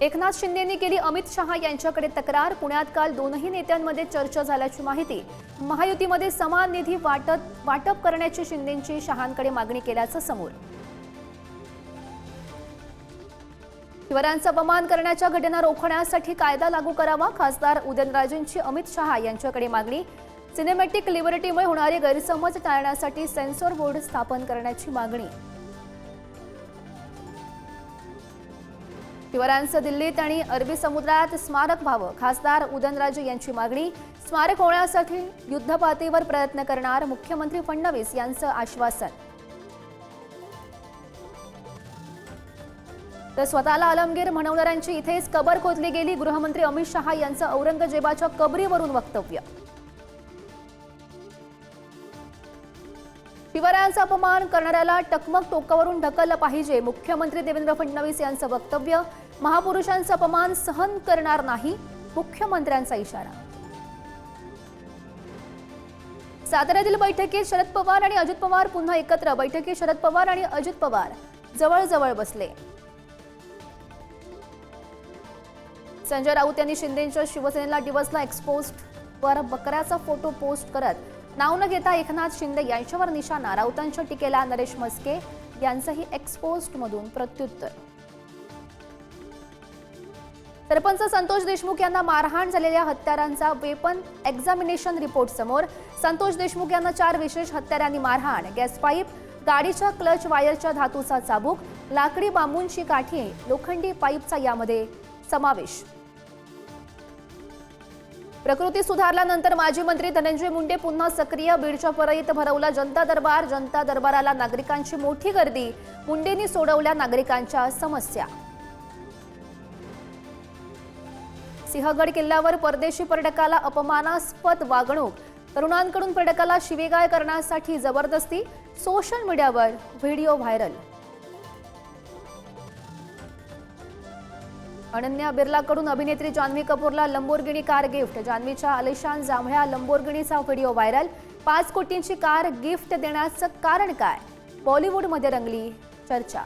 एकनाथ शिंदेंनी केली अमित शहा यांच्याकडे तक्रार. पुण्यात काल दोनही नेत्यांमध्ये चर्चा झाल्याची माहिती. महायुतीमध्ये समान निधी वाटत वाटप करण्याची शिंदेंची शहांकडे मागणी केल्याचं समोर. शिवरायांचा अपमान करण्याच्या घटना रोखण्यासाठी कायदा लागू करावा खासदार उदयनराजेंची अमित शहा यांच्याकडे मागणी. सिनेमॅटिक लिबर्टीमुळे होणारे गैरसमज टाळण्यासाठी सेन्सॉर बोर्ड स्थापन करण्याची मागणी. शिवरायांचं दिल्लीत आणि अरबी समुद्रात स्मारक व्हावं. खासदार उदयनराजे यांची मागणी स्मारक होण्यासाठी युद्धपातळीवर प्रयत्न करणार मुख्यमंत्री फडणवीस यांचं आश्वासन. तर स्वतःला आलमगीर म्हणवणाऱ्यांची इथेच कबर खोदली गेली गृहमंत्री अमित शहा यांचं औरंगजेबाच्या कबरीवरून वक्तव्य. शिवरायांचा अपमान करणाऱ्याला टकमक टोकावरून ढकललं पाहिजे. मुख्यमंत्री देवेंद्र फडणवीस यांचं वक्तव्य महापुरुषांचा अपमान सहन करणार नाही मुख्यमंत्र्यांचा इशारा. साताऱ्यातील बैठकीत शरद पवार आणि अजित पवार पुन्हा एकत्र. बैठकीत शरद पवार आणि अजित पवार जवळजवळ बसले. संजय राऊत यांनी शिंदेच्या शिवसेनेला डिवसला एक्सपोस्ट वर बकऱ्याचा फोटो पोस्ट करत नाव न घेता एकनाथ शिंदे यांच्यावर निशाणा राऊतांच्या टीकेला नरेश मस्के यांचंही एक्सपोस्ट मधून प्रत्युत्तर. सरपंच संतोष देशमुख यांना मारहाण झालेल्या हत्यारांचा वेपन एक्झामिनेशन रिपोर्ट समोर संतोष देशमुख यांना चार विशेष हत्यारांनी मारहाण गॅस पाईप गाडीच्या क्लच वायरच्या धातूचा चाबूक लाकडी बांबूंची काठी लोखंडी पाईपचा यामध्ये समावेश. प्रकृती सुधारल्यानंतर माजी मंत्री धनंजय मुंडे पुन्हा सक्रिय. बीडच्या परळीत भरवला जनता दरबार. जनता दरबाराला नागरिकांची मोठी गर्दी. मुंडेंनी सोडवल्या नागरिकांच्या समस्या. सिंहगड किल्ल्यावर परदेशी पर्यटकाला अपमानास्पद वागणूक. तरुणांकडून पर्यटकाला शिवेगाळ करण्यासाठी जबरदस्ती. सोशल मीडियावर व्हिडिओ व्हायरल. अनन्या बिर्लाकडून अभिनेत्री जान्हवी कपूरला लंबोर्गिनी कार गिफ्ट. जान्हवीच्या अलिशान जांभळ्या लंबोर्गिनीचा व्हिडिओ व्हायरल. पाच कोटींची कार गिफ्ट देण्याचं कारण काय? बॉलिवूडमध्ये रंगली चर्चा.